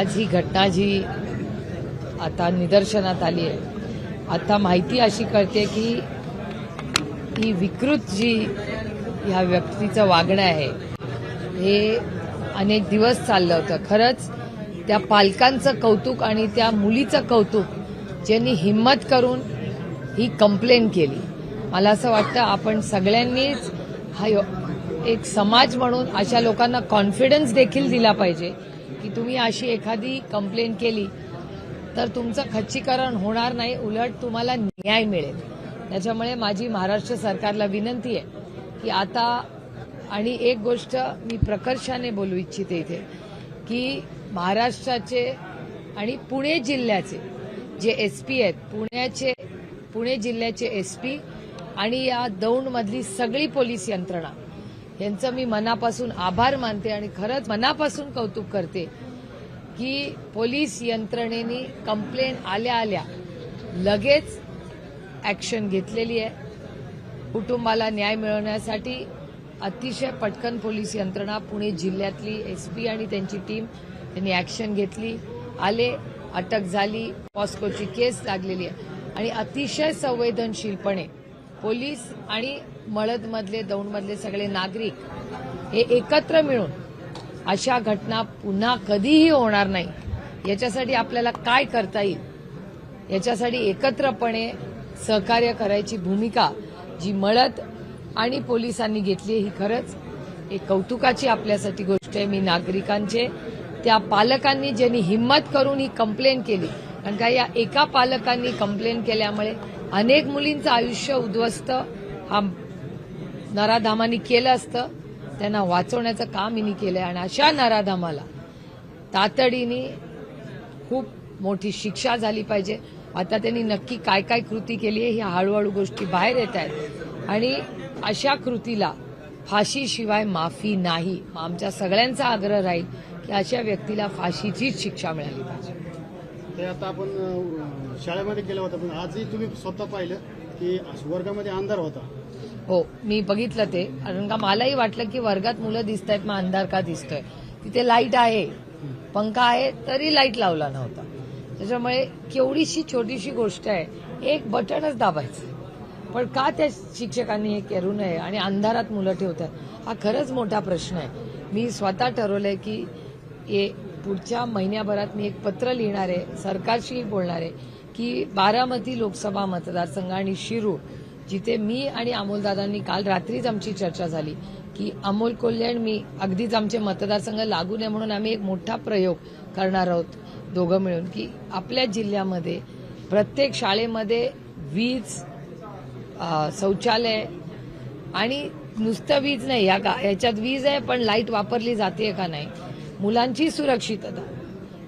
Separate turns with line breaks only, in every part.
आज ही घटना जी आता निदर्शनात आली आहे आता माहिती अशी कळते की ही विकृत जी ह्या व्यक्तीचं वागणं आहे हे अनेक दिवस चाललं होतं. खरंच त्या पालकांचं कौतुक आणि त्या मुलीचं कौतुक ज्यांनी हिंमत करून ही कंप्लेन केली. मला असं वाटतं आपण सगळ्यांनीच हा एक समाज म्हणून अशा लोकांना कॉन्फिडन्स देखील दिला पाहिजे. की तुम्ही अशी एखादी कंप्लेंट केली तर तुमचं खच्चीकरण होणार नाही. उलट तुम्हाला न्याय मिळेल. त्याच्यामुळे माझी महाराष्ट्र सरकारला विनंती आहे की आता आणि एक गोष्ट मी प्रकर्षाने बोलू इच्छिते इथे की महाराष्ट्राचे आणि पुणे जिल्ह्याचे जे एस पी आहेत पुण्याचे पुणे जिल्ह्याचे एस पी आणि या दौंडमधली सगळी पोलीस यंत्रणा यांचं मी मनापासून आभार मानते आणि खरंच मनापासून कौतुक करते की पोलीस यंत्रणेने कंप्लेन आल्या आल्या लगेच ॲक्शन घेतलेली आहे. कुटुंबाला न्याय मिळवण्यासाठी अतिशय पटकन पोलीस यंत्रणा पुणे जिल्ह्यातली एस पी आणि त्यांची टीम यांनी ॲक्शन घेतली. आले अटक झाली पॉस्कोची केस लागलेली आहे. आणि अतिशय संवेदनशीलपणे पोलीस आणि मळदमधले दौंडमधले सगळे नागरिक हे एकत्र मिळून अशा घटना पुन्हा कधीही होणार नाही. याच्यासाठी आपल्याला काय करता येईल? याच्यासाठी एकत्रपणे सहकार्य करायची भूमिका जी मळत आणि पोलिसांनी घेतली ही खरंच एक कौतुकाची आपल्यासाठी गोष्ट आहे. मी नागरिकांचे त्या पालकांनी ज्यांनी हिंमत करून ही कंप्लेन केली कारण का या एका पालकांनी कंप्लेन केल्यामुळे अनेक मुलींचं आयुष्य उद्ध्वस्त हा नराधामानी केलं असतं. त्यांना वाचवण्याचं काम हिनी केलंय आणि अशा नराधामाला तातडीने खूप मोठी शिक्षा झाली पाहिजे. आता त्यांनी नक्की काय काय कृती केली आहे ह्या हळूहळू गोष्टी बाहेर येत आहेत. आणि अशा कृतीला फाशीशिवाय माफी नाही. आमच्या सगळ्यांचा आग्रह राहील की अशा व्यक्तीला फाशीचीच शिक्षा मिळाली पाहिजे.
ते आता आपण शाळेमध्ये केलं होतं पण आजही तुम्ही स्वतः पाहिलं की वर्गामध्ये अंधार होता.
हो मी बघितलं ते. कारण का मलाही वाटलं की वर्गात मुलं दिसत आहेत मग अंधार का दिसतोय? तिथे लाइट आहे. पंखा आहे तरी लाइट लावला नव्हता. त्याच्यामुळे केवढीशी छोटीशी गोष्ट आहे एक बटनच दाबायचं. पण का त्या शिक्षकांनी हे करू नये आणि अंधारात मुलं ठेवतात? हा खरंच मोठा प्रश्न आहे. मी स्वतः ठरवलंय की ये पुढच्या महिन्याभरात मी एक पत्र लिहिणार आहे सरकारशी बोलणार आहे की बारामती लोकसभा मतदारसंघ आणि शिरूर जिथे मी आणि अमोलदादांनी काल रात्रीच आमची चर्चा झाली की अमोल कोल्हे आणि मी अगदीच आमचे मतदारसंघ लागू नये म्हणून आम्ही एक मोठा प्रयोग करणार आहोत दोघं मिळून की आपल्या जिल्ह्यामध्ये प्रत्येक शाळेमध्ये वीज शौचालय आणि नुसतं वीज नाही या का याच्यात वीज आहे पण लाइट वापरली जाते का नाही? मुलांची सुरक्षितता.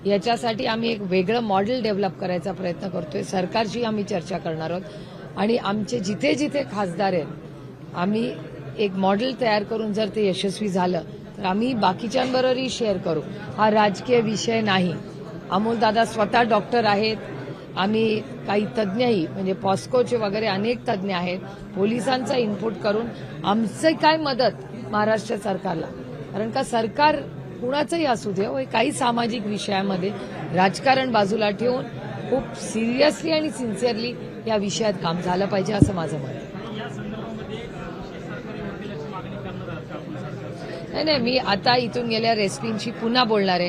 याच्यासाठी आम्ही एक वेगळं मॉडेल डेव्हलप करायचा प्रयत्न करतोय. सरकारशी आम्ही चर्चा करणार आहोत. आणि आमचे जिथे जिथे खासदार आहेत आम्ही एक मॉडेल तयार करून जर ते यशस्वी झालं तर आम्ही बाकीच्यांबरोबरही शेअर करू. हा राजकीय विषय नाही. अमोलदादा स्वतः डॉक्टर आहेत. आम्ही काही तज्ज्ञही म्हणजे पॉस्कोचे वगैरे अनेक तज्ज्ञ आहेत. पोलिसांचा इनपुट करून आमचं काय मदत महाराष्ट्र सरकारला? कारण का सरकार कुणाचंही असू दे हे काही सामाजिक विषयामध्ये राजकारण बाजूला ठेवून खूप सिरियसली आणि सिन्सिअरली या विषयात काम झालं पाहिजे असं माझं मत आहे. नाही नाही मी आता इथून गेल्या रेस्पिंगशी पुन्हा बोलणार आहे.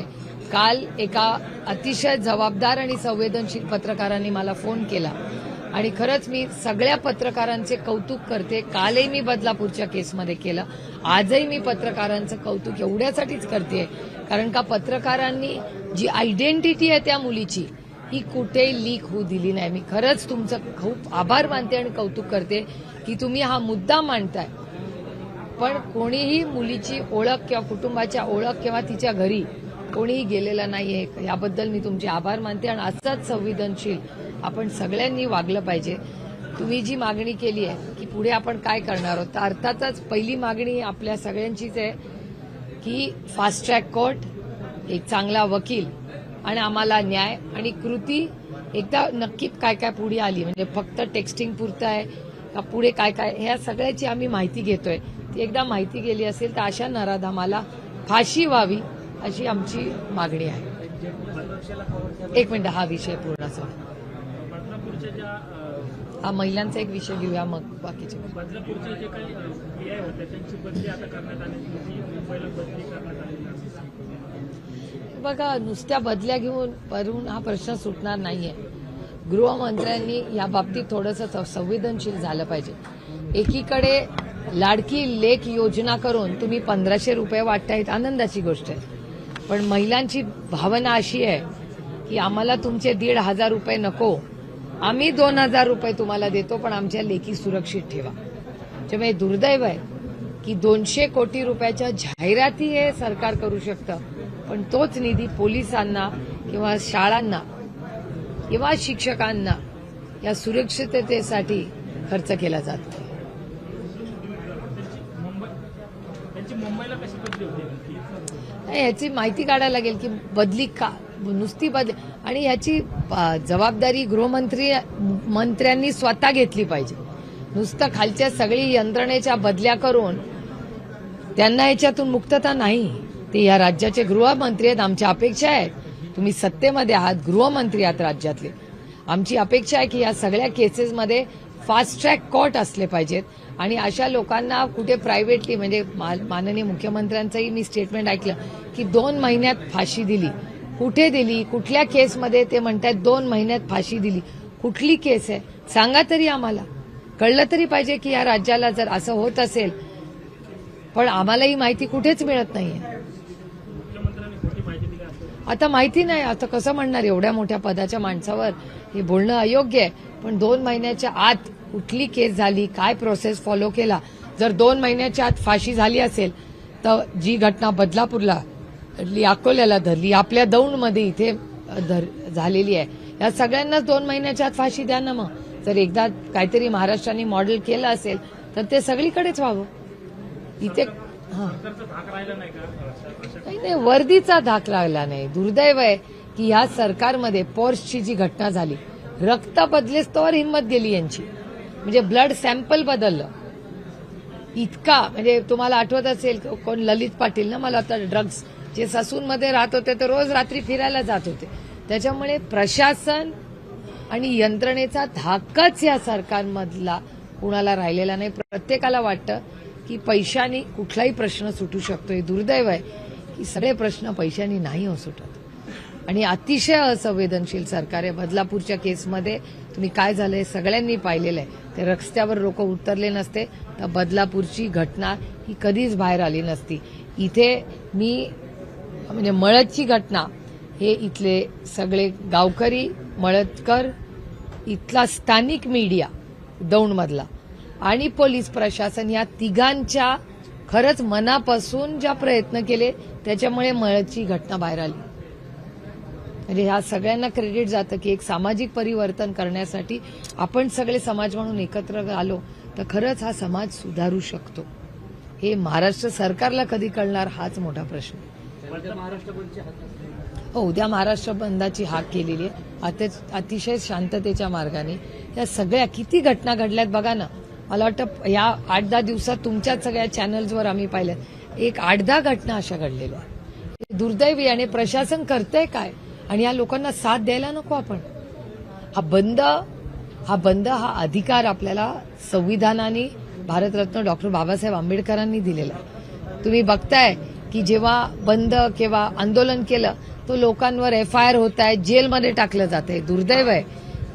काल एका अतिशय जबाबदार आणि संवेदनशील पत्रकारांनी मला फोन केला. आणि खरंच मी सगळ्या पत्रकारांचे कौतुक करते. कालही मी बदलापूरच्या केसमध्ये केलं. आजही मी पत्रकारांचं कौतुक एवढ्यासाठीच करते कारण का पत्रकारांनी जी आयडेंटिटी आहे त्या मुलीची ही कुठेही लीक होऊ दिली नाही. मी खरंच तुमचं खूप आभार मानते आणि कौतुक करते की तुम्ही हा मुद्दा मांडताय. पण कोणीही मुलीची ओळख किंवा कुटुंबाच्या ओळख किंवा तिच्या घरी कोणीही गेलेला नाहीये याबद्दल मी तुमचे आभार मानते आणि असंच संवेदनशील आपण सगळ्यांनी वागलं पाहिजे. तुम्ही जी मागणी केली आहे की पुढे आपण काय करणार आहोत तर अर्थातच पहिली मागणी आपल्या सगळ्यांचीच आहे की फास्ट ट्रॅक कोर्ट एक चांगला वकील आणि आम्हाला न्याय आणि कृती एकदा नक्की काय काय पुढे आली. म्हणजे फक्त टेक्स्टिंग पुरतं आहे का पुढे काय काय? ह्या सगळ्याची आम्ही माहिती घेतोय. ती एकदा माहिती गेली असेल तर अशा नराधामाला फाशी व्हावी अशी आमची मागणी आहे. एक मिनिट हा विषय पूर्ण असा हा महिलांचा एक विषय घेऊया मग बाकीचे. बघा नुसत्या बदल्या घेऊन वरून हा प्रश्न सुटणार नाहीये. गृहमंत्र्यांनी या बाबतीत थोडंसं संवेदनशील झालं पाहिजे. एकीकडे लाडकी लेख योजना करून तुम्ही पंधराशे रुपये वाटतायत आनंदाची गोष्ट आहे. पण महिलांची भावना अशी आहे की आम्हाला तुमचे दीड हजार रुपये नको. आम्ही दोन हजार रुपये तुम्हाला देतो पण आमच्या लेखी सुरक्षित ठेवा. म्हणजे त्यामुळे दुर्दैव आहे की दोनशे कोटी रुपयाच्या जाहिराती हे सरकार करू शकतं. पण तोच निधी पोलिसांना किंवा शाळांना किंवा शिक्षकांना या सुरक्षिततेसाठी खर्च केला जातो. ह्याची माहिती काढायला लागेल की बदली का? नुसती बदली. आणि ह्याची अ, जबाबदारी गृहमंत्री मंत्र्यांनी स्वतः घेतली पाहिजे. नुसतं खालच्या सगळी यंत्रणेच्या बदल्या करून त्यांना याच्यातून मुक्तता नाही. ते या राज्याचे गृहमंत्री आहेत आमच्या अपेक्षा आहेत. तुम्ही सत्तेमध्ये आहात गृहमंत्री आहात राज्यातले. आमची अपेक्षा आहे की या सगळ्या केसेसमध्ये फास्ट ट्रॅक कोर्ट असले पाहिजेत. आणि अशा लोकांना कुठे प्रायव्हेटली म्हणजे मा- माननीय मुख्यमंत्र्यांचंही मी स्टेटमेंट ऐकलं की दोन महिन्यात फाशी दिली. कुठे दिली? कुठल्या केसमध्ये? ते म्हणतात दोन महिन्यात फाशी दिली. कुठली केस आहे? सांगा तरी आम्हाला. कळलं तरी पाहिजे की या राज्याला जर असं होत असेल पण आम्हाला ही माहिती कुठेच मिळत नाहीये
मुख्यमंत्र्यांनी खोटी माहिती दिली असं
आता माहिती नाही आता कसं म्हणणार एवढ्या मोठ्या पदाच्या माणसावर? हे बोलणं अयोग्य आहे. पण दोन महिन्याच्या आत कुठली केस झाली काय प्रोसेस फॉलो केला? जर दोन महिन्याच्या आत फाशी झाली असेल तर जी घटना बदलापूरला घडली अकोल्याला धरली आपल्या दौंडमध्ये इथे धर- झालेली आहे. या सगळ्यांनाच दोन महिन्याच्या आत फाशी द्या ना मग. जर एकदा काहीतरी महाराष्ट्राने मॉडेल केलं असेल तर ते सगळीकडेच व्हावं. इथे
नाही
नाही वर्दीचा धाक लागला नाही. दुर्दैव आहे की ह्या सरकारमध्ये पोर्सची जी घटना झाली रक्त बदलेस तोवर हिंमत गेली यांची. म्हणजे ब्लड सॅम्पल बदललं. इतका म्हणजे तुम्हाला आठवत असेल कोण ललित पाटील ना मला आता ड्रग्ज जे ससूनमध्ये राहत होते तर रोज रात्री फिरायला जात होते. त्याच्यामुळे प्रशासन आणि यंत्रणेचा धाकच या सरकारमधला कुणाला राहिलेला नाही. प्रत्येकाला वाटतं की पैशाने कुठलाही प्रश्न सुटू शकतो. हे दुर्दैव आहे की सगळे प्रश्न पैशांनी नाही हो सुटत. आणि अतिशय असंवेदनशील सरकार आहे. बदलापूरच्या केसमध्ये तुम्ही काय झालं हे सगळ्यांनी पाहिलेलं आहे. ते रस्त्यावर लोक उतरले नसते. तर बदलापूरची घटना ही कधीच बाहेर आली नसती. इथे मी म्हणजे मळदची घटना हे इथले सगळे गावकरी मळदकर इथला स्थानिक मीडिया दौंडमधला आणि पोलीस प्रशासन या तिघांच्या खरंच मनापासून ज्या प्रयत्न केले त्याच्यामुळे मळची घटना बाहेर आली. म्हणजे ह्या सगळ्यांना क्रेडिट जातं की एक सामाजिक परिवर्तन करण्यासाठी आपण सगळे समाज म्हणून एकत्र आलो तर खरंच हा समाज सुधारू शकतो. हे महाराष्ट्र सरकारला कधी कळणार हाच मोठा प्रश्न.
महाराष्ट्र
हो उद्या महाराष्ट्र बंदाची हाक केलेली आहे. अतिशय शांततेच्या मार्गाने. या सगळ्या किती घटना घडल्यात बघा ना. मला वाटतं या आठ दहा दिवसात तुमच्याच सगळ्या चॅनल्सवर आम्ही पाहिल्यात. एक आठ दहा घटना अशा घडलेल्या दुर्दैवी आणि प्रशासन करतंय काय? आणि या लोकांना साथ द्यायला नको आपण. हा बंद हा बंद हा अधिकार आपल्याला संविधानाने भारतरत्न डॉक्टर बाबासाहेब आंबेडकरांनी दिलेला तुम्ही बघताय की जेव्हा बंद किंवा आंदोलन केलं तो लोकांवर एफ आय आर होत आहे जेलमध्ये टाकलं जात आहे दुर्दैव आहे.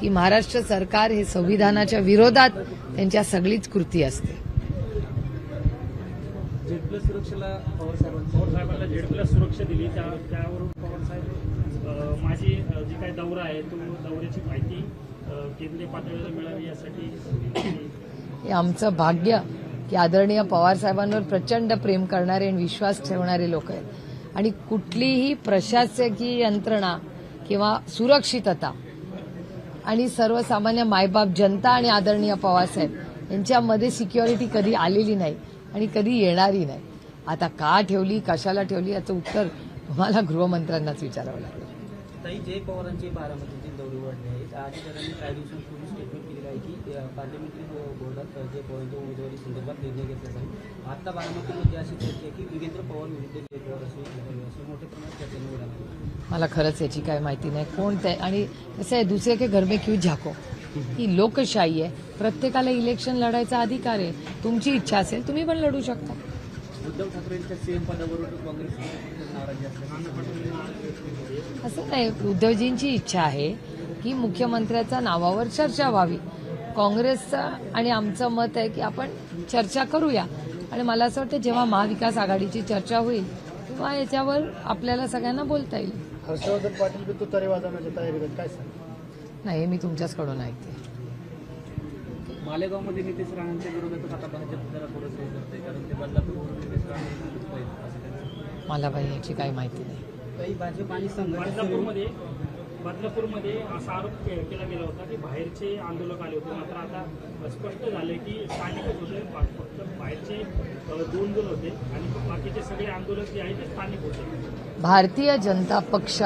की महाराष्ट्र सरकार हे संविधानाच्या विरोधात त्यांच्या सगळीच कृती असते.
झेड प्लस सुरक्षेला पवार साहेबांनी पवार साहेबांना झेड प्लस सुरक्षा दिली. त्या त्यावरून पवार साहेब अ, माझी अ, जी काही दौरा आहे तो दौऱ्याची माहिती अ, केंद्रीय पातळीवर मिळावी यासाठी
हे आमचं भाग्य की आदरणीय पवार साहेबांवर प्रचंड प्रेम करणारे आणि विश्वास ठेवणारे लोक आहेत. आणि कुठलीही प्रशासकीय यंत्रणा किंवा सुरक्षितता आणि सर्वसामान्य मायबाप जनता आणि आदरणीय पवारसाहेब यांच्यामध्ये सिक्युरिटी कधी आलेली नाही आणि कधी येणारी नाही. आता का ठेवली कशाला ठेवली याचं उत्तर तुम्हाला गृहमंत्र्यांनाच विचारावं लागेल.
आहे की पार्लमेंटरी बोर्डात जे पवारांच्या उमेदवारी संदर्भात निर्णय घेतला जाईल. आता बारामतीमध्ये अशी चर्चा आहे की विरेंद्र पवार विरुद्ध जय पवार असे असे मोठ्या प्रमाणात चर्चा निवडा
मला खरंच याची काय माहिती नाही. कोण ते? आणि कसं आहे दुसरे के घर में क्यों झाको? ही लोकशाही आहे. प्रत्येकाला इलेक्शन लढायचा अधिकार आहे. तुमची इच्छा असेल तुम्ही पण लढू शकता.
उद्धव ठाकरेंच्या सीएम पदावरून काँग्रेस
असं नाही. उद्धवजींची इच्छा आहे की मुख्यमंत्र्याच्या नावावर चर्चा व्हावी. काँग्रेसचं आणि आमचं मत आहे की आपण चर्चा करूया. आणि मला असं वाटतं जेव्हा महाविकास आघाडीची चर्चा होईल तेव्हा याच्यावर आपल्याला सगळ्यांना बोलता येईल.
हर्षवर्धन पाटील तुतारी वाजवण्याच्या तयारीत आहेत. काय सांग
नाही हे मी तुमच्याचकडून ऐकते.
मालेगावमध्ये नितेश राणांच्या विरोधातच आता भाजप जरा थोडंसं करते कारण ते बदलापूरवरून नितेश राणे निवडून आहेत असं त्यांचं.
मला काही याची काही माहिती नाही.
काही भाजप आणि संघाच्या
बदलापूरमध्ये असा आरोप केला गेला होता की बाहेरचे आंदोलक आले होते. मात्र आता स्पष्ट झाले की स्थानिकच होते फक्त बाहेरचे दोन जण होते आणि बाकीचे सगळे आंदोलक जे आहेत ते स्थानिक होते.
भारतीय जनता पक्ष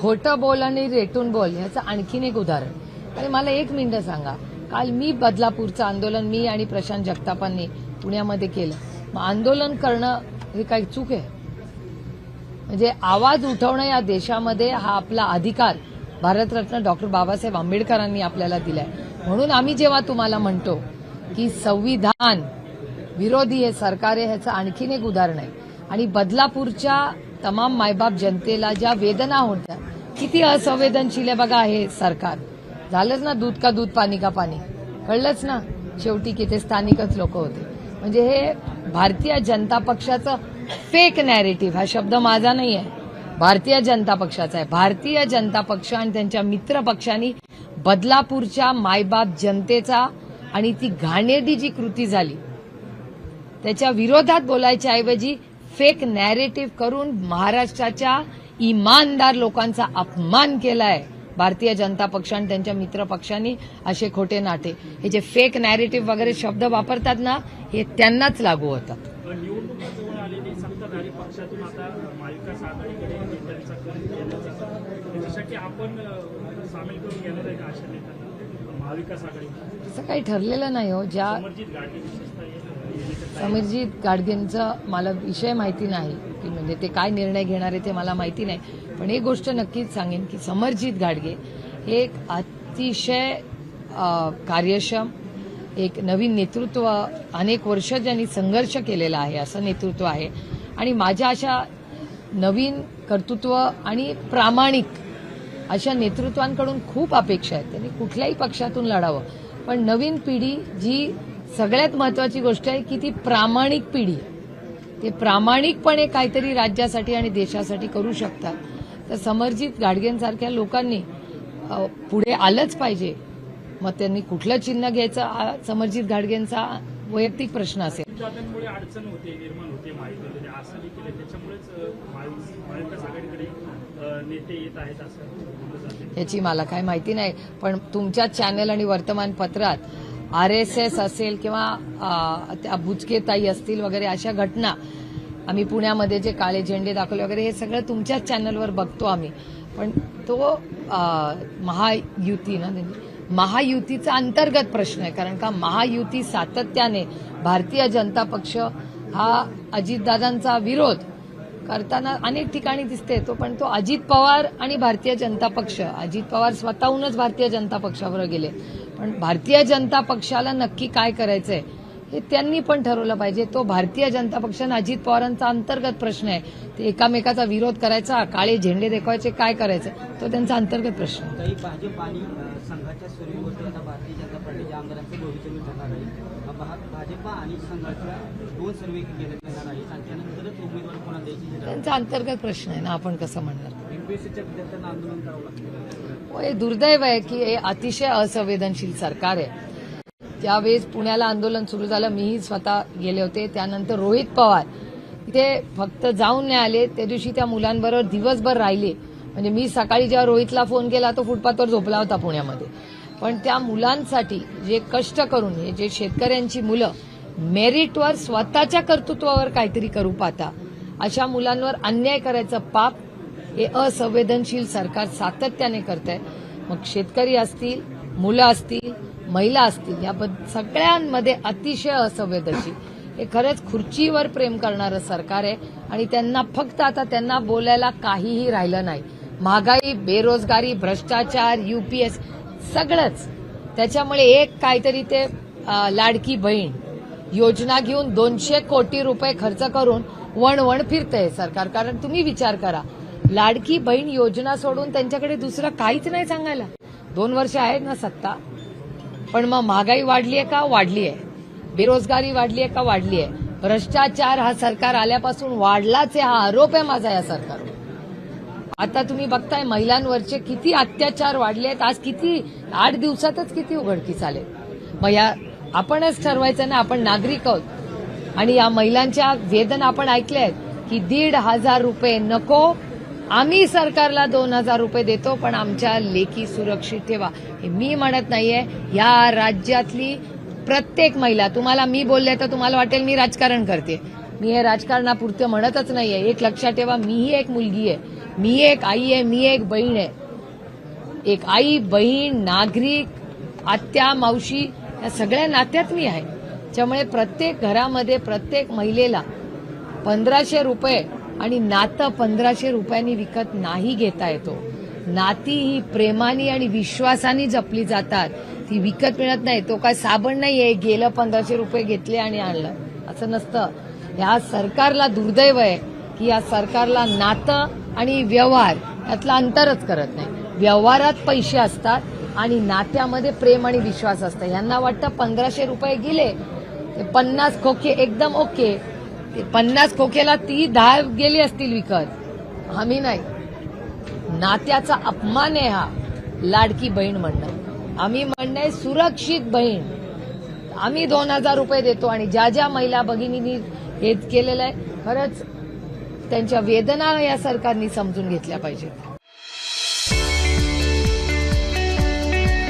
खोटं बोल आणि रेटून बोल याचं आणखीन एक उदाहरण. आणि मला एक मिनिटं सांगा. काल मी बदलापूरचं आंदोलन मी आणि प्रशांत जगतापांनी पुण्यामध्ये केलं. मग आंदोलन करणं हे काही चूक आहे? म्हणजे आवाज उठवणं या देशामध्ये हा आपला अधिकार भारतरत्न डॉक्टर बाबासाहेब आंबेडकरांनी आपल्याला दिलाय. म्हणून आम्ही जेव्हा तुम्हाला म्हणतो की संविधान विरोधी हे सरकार आहे ह्याचं आणखीन एक उदाहरण आहे. आणि बदलापूरच्या तमाम मायबाप जनतेला ज्या वेदना होत्या किती असंवेदनशील आहे बघा हे सरकार. झालंच ना दूध का दूध पाणी का पाणी? कळलंच ना. शेवटी की ते स्थानिकच लोक होते. म्हणजे हे भारतीय जनता पक्षाचं फेक नॅरेटिव्ह हा शब्द माझा नाही आहे भारतीय जनता पक्षाचा आहे. भारतीय जनता पक्ष आणि त्यांच्या मित्र पक्षांनी बदलापूरच्या मायबाप जनतेचा आणि ती घाणेरडी जी कृती झाली त्याच्या विरोधात बोलायच्या ऐवजी फेक नॅरेटिव्ह करून महाराष्ट्राच्या इमानदार लोकांचा अपमान केलाय भारतीय जनता पक्ष आणि त्यांच्या मित्र पक्षांनी असे खोटे नाटे हे जे फेक नॅरेटिव्ह वगैरे शब्द वापरतात ना हे त्यांनाच लागू होतात.
पक्षातून आता महाविकास आघाडीकडे नेत्यांचा कल केला जातो. त्याच्यासाठी आपण सामील करून घेणार आहे का अशा नेत्यांना महाविकास आघाडी
असं काही ठरलेलं नाही हो. ज्या
समर्जित
गाडगेंचं मला विषय माहिती नाही. की म्हणजे ते काय निर्णय घेणार आहे ते मला माहिती नाही. पण एक गोष्ट नक्कीच सांगेन की समरजित गाडगे हे एक अतिशय कार्यक्षम एक नवीन नेतृत्व अनेक वर्ष ज्यांनी संघर्ष केलेला आहे असं नेतृत्व आहे. आणि माझ्या अशा नवीन कर्तृत्व आणि प्रामाणिक अशा नेतृत्वांकडून खूप अपेक्षा आहेत. त्यांनी कुठल्याही पक्षातून लढावं. पण नवीन पिढी जी सगळ्यात महत्वाची गोष्ट आहे की ती प्रामाणिक पिढी आहे. ते प्रामाणिकपणे काहीतरी राज्यासाठी आणि देशासाठी करू शकतात. तर समरजित गाडगेंसारख्या लोकांनी पुढे आलंच पाहिजे. मग त्यांनी कुठलं चिन्ह घ्यायचं? हा समरजित गाडगेंचा वैयक्तिक प्रश्न असेल.
दादांमुळे अडचण होते निर्माण होते महायुतीमध्ये असं देखील त्याच्यामुळेच महाविकास आघाडीकडे नेते येत आहेत असं
याची मला काय माहिती नाही पण तुमच्या चॅनल आणि वर्तमानपत्रात आर एस एस असेल किंवा त्या बुचकेताई असतील वगैरे अशा घटना आम्ही पुण्यामध्ये जे काळे झेंडे दाखवले वगैरे हे सगळं तुमच्याच चॅनलवर बघतो आम्ही. पण तो महायुती ना महायुतीचा अंतर्गत प्रश्न आहे कारण का महायुती सातत्याने भारतीय जनता पक्ष हा अजितदादांचा विरोध करताना अनेक ठिकाणी दिसते तो पण तो अजित पवार आणि भारतीय जनता पक्ष. अजित पवार स्वतःहूनच भारतीय जनता पक्षावर गेले. पण भारतीय जनता पक्षाला नक्की काय करायचंय हे त्यांनी पण ठरवलं पाहिजे. तो भारतीय जनता पक्ष आणि अजित पवारांचा अंतर्गत प्रश्न आहे. ते एकामेकाचा विरोध करायचा काळे झेंडे दाखवायचे काय करायचं तो त्यांचा अंतर्गत प्रश्न आहे.
भाजप आणि संघाच्या दोन सर्वे घेण्यात येणार आहे आणि त्यानंतरच उमेदवार कोणा द्यायची.
त्यांचा अंतर्गत प्रश्न आहे ना आपण कसं म्हणणार?
एमपीएससीच्या विद्यार्थ्यांना आंदोलन करावं लागतं.
हो, दुर्दैव आहे की हे अतिशय असंवेदनशील सरकार आहे. ज्यावेळेस पुण्याला आंदोलन सुरू झालं मीही स्वतः गेले होते. त्यानंतर रोहित पवार इथे फक्त जाऊन नाही आले. त्या दिवशी त्या मुलांबरोबर दिवसभर राहिले. म्हणजे मी सकाळी जेव्हा रोहितला फोन केला तो फुटपाथवर झोपला होता पुण्यामध्ये. पण त्या मुलांसाठी जे कष्ट करून हे जे शेतकऱ्यांची मुलं मेरिटवर स्वतःच्या कर्तृत्वावर काहीतरी करू पाहता अशा मुलांवर अन्याय करायचं पाप हे असंवेदनशील सरकार सातत्याने करत आहे मग शेतकरी असतील मुलं असतील महिला असतील या सगळ्यांमध्ये अतिशय असंवेदनशील. हे खरंच खुर्चीवर प्रेम करणारं सरकार आहे आणि त्यांना फक्त आता त्यांना बोलायला काहीही राहिलं नाही. महागाई बेरोजगारी भ्रष्टाचार युपीएस सगळंच. त्याच्यामुळे एक काहीतरी ते लाडकी बहीण योजना घेऊन दोनशे कोटी रुपये खर्च करून वणवण फिरतंय सरकार. कारण तुम्ही विचार करा लाडकी बहीण योजना सोडून त्यांच्याकडे दुसरं काहीच नाही सांगायला. दोन वर्ष आहेत ना सत्ता. पण मग महागाई वाढली आहे का? वाढली आहे बेरोजगारी वाढली आहे का? वाढली आहे भ्रष्टाचार हा सरकार आल्यापासून वाढलाच आहे हा आरोप आहे माझा या सरकारवर. आता तुम्ही बघताय महिलांवरचे किती अत्याचार वाढले आहेत आज किती आठ दिवसातच किती उघडकीस आले मग या आपणच ठरवायचं ना आपण नागरिक आहोत. आणि या महिलांच्या वेदना आपण ऐकल्या आहेत की दीड हजार रुपये नको आम्ही सरकारला दोन हजार रुपये देतो पण आमच्या लेखी सुरक्षित ठेवा. हे मी म्हणत नाहीये. या राज्यातली प्रत्येक महिला तुम्हाला मी बोलले तर तुम्हाला वाटेल मी राजकारण करते. मी हे राजकारणापुरतं म्हणतच नाहीये. एक लक्षात ठेवा मीही एक मुलगी आहे मी एक आई आहे मी एक बहीण आहे. एक आई बहीण नागरिक आत्या मावशी या सगळ्या नात्यात मी आहे. त्यामुळे प्रत्येक घरामध्ये प्रत्येक महिलेला पंधराशे रुपये आणि नातं पंधराशे रुपयांनी विकत नाही घेता येतो. नाती ही प्रेमाने आणि विश्वासाने जपली जातात. ती विकत मिळत नाही. तो काय साबण नाही आहे गेलं पंधराशे रुपये घेतले आणि आणलं. असं नसतं. ह्या सरकारला दुर्दैव आहे. की या सरकारला नातं आणि व्यवहार यातलं अंतरच करत नाही. व्यवहारात पैसे असतात आणि नात्यामध्ये प्रेम आणि विश्वास असतं. यांना वाटतं पंधराशे रुपये गेले ते पन्नास खोके एकदम ओके. पन्नास खोकेला ती दहा गेली असतील विकत. आम्ही नाही. नात्याचा अपमान आहे हा. लाडकी बहीण म्हणणं. आम्ही म्हणणं आहे सुरक्षित बहीण. आम्ही दोन हजार रुपये देतो आणि ज्या ज्या महिला भगिनींनी हे केलेलं आहे खरंच त्यांच्या वेदना या सरकारने समजून घेतल्या पाहिजेत.